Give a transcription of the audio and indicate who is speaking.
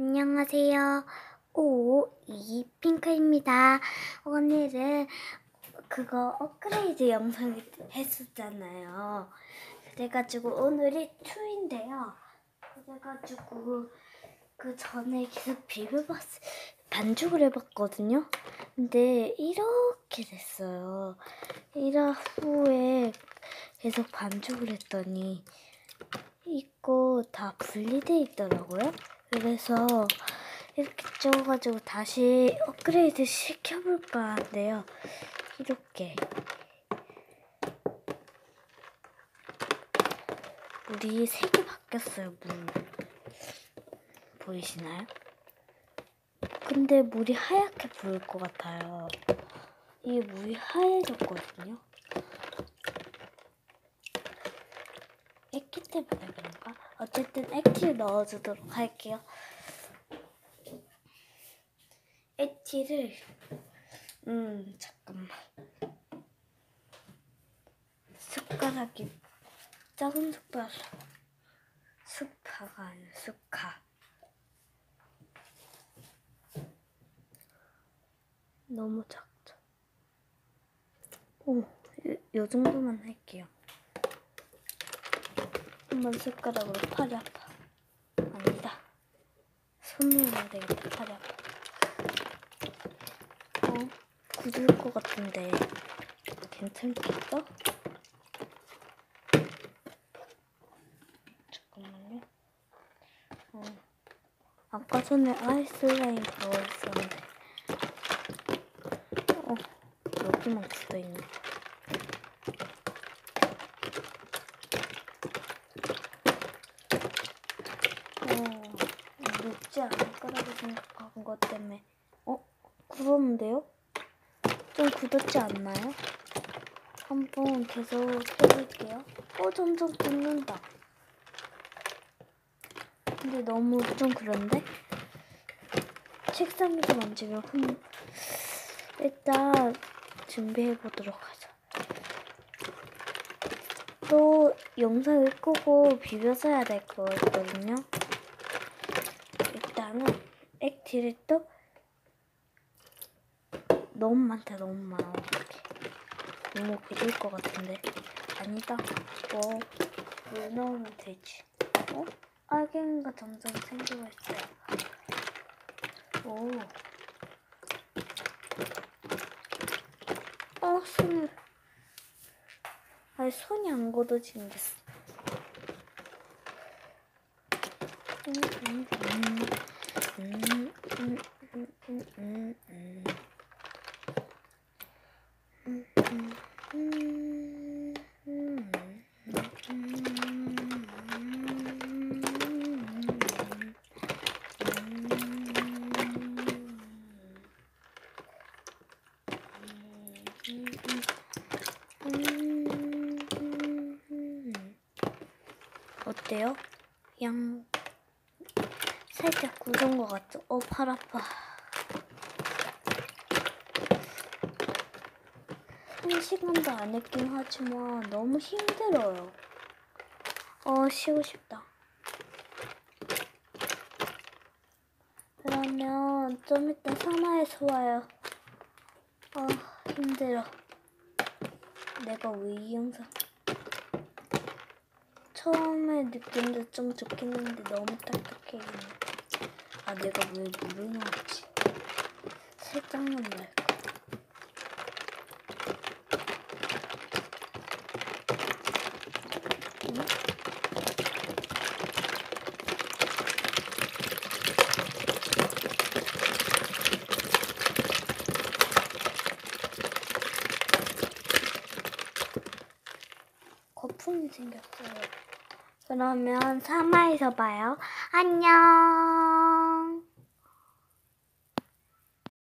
Speaker 1: 안녕하세요. 오, 이 핑크입니다. 오늘은 그거 업그레이드 영상 했었잖아요. 그래가지고 오늘이 2인데요. 그래가지고 그 전에 계속 비벼봤, 반죽을 해봤거든요. 근데 이렇게 됐어요. 이라 후에 계속 반죽을 했더니 이거 다 분리돼 있더라고요. 그래서 이렇게 찍어가지고 다시 업그레이드 시켜볼까 하는데요. 이렇게 물이 색이 바뀌었어요. 물 보이시나요? 근데 물이 하얗게 보일 것 같아요. 이게 물이 하얘졌거든요. 액기 때문에 그런가? 어쨌든 액티를 넣어주도록 할게요. 액티를 음 잠깐만 숟가락이 작은 숟가락 수파가 아니라 수카 너무 작죠? 오, 요, 요 정도만 할게요. 한 번 숟가락으로 팔이 아파. 손으로. 팔이 아파. 어, 굳을 것 같은데 괜찮겠어? 잠깐만요. 어, 아까 전에 아이스라인 넣어있었는데 어, 여기만 굳어있네. 어, 늦지 않을 거라고 생각한 것 때문에 어? 굳었는데요? 좀 굳었지 않나요? 한번 계속 해볼게요 어 점점 굳는다 근데 너무 좀 그런데? 책상 위로 만지면 흠 일단 준비해보도록 하죠 또 영상을 끄고 비벼서 해야 될 거거든요. 일단은 액티를 또 너무 많다 너무 많아. 어떡해 너무 굳을 것 같은데. 아니다. 뭐 물 넣으면 되지? 어? 알갱이가 점점 생기고 있어요. 오. 어, 손을 아니 손이 안 걷어지는 게 어때요? 양 살짝 굳은 것 같죠? 어, 팔 아파. 한 시간도 안 했긴 하지만 너무 힘들어요. 어, 쉬고 싶다. 그러면 좀 이따 산화에서 와요. 아, 힘들어. 내가 왜 이 영상. 처음에 느낌도 좀 좋긴 했는데 너무 딱딱해. 아, 내가 왜 물을 넣었지? 살짝만 넣을까? 응? 거품이 생겼어요. 그러면 3화에서 봐요. 안녕.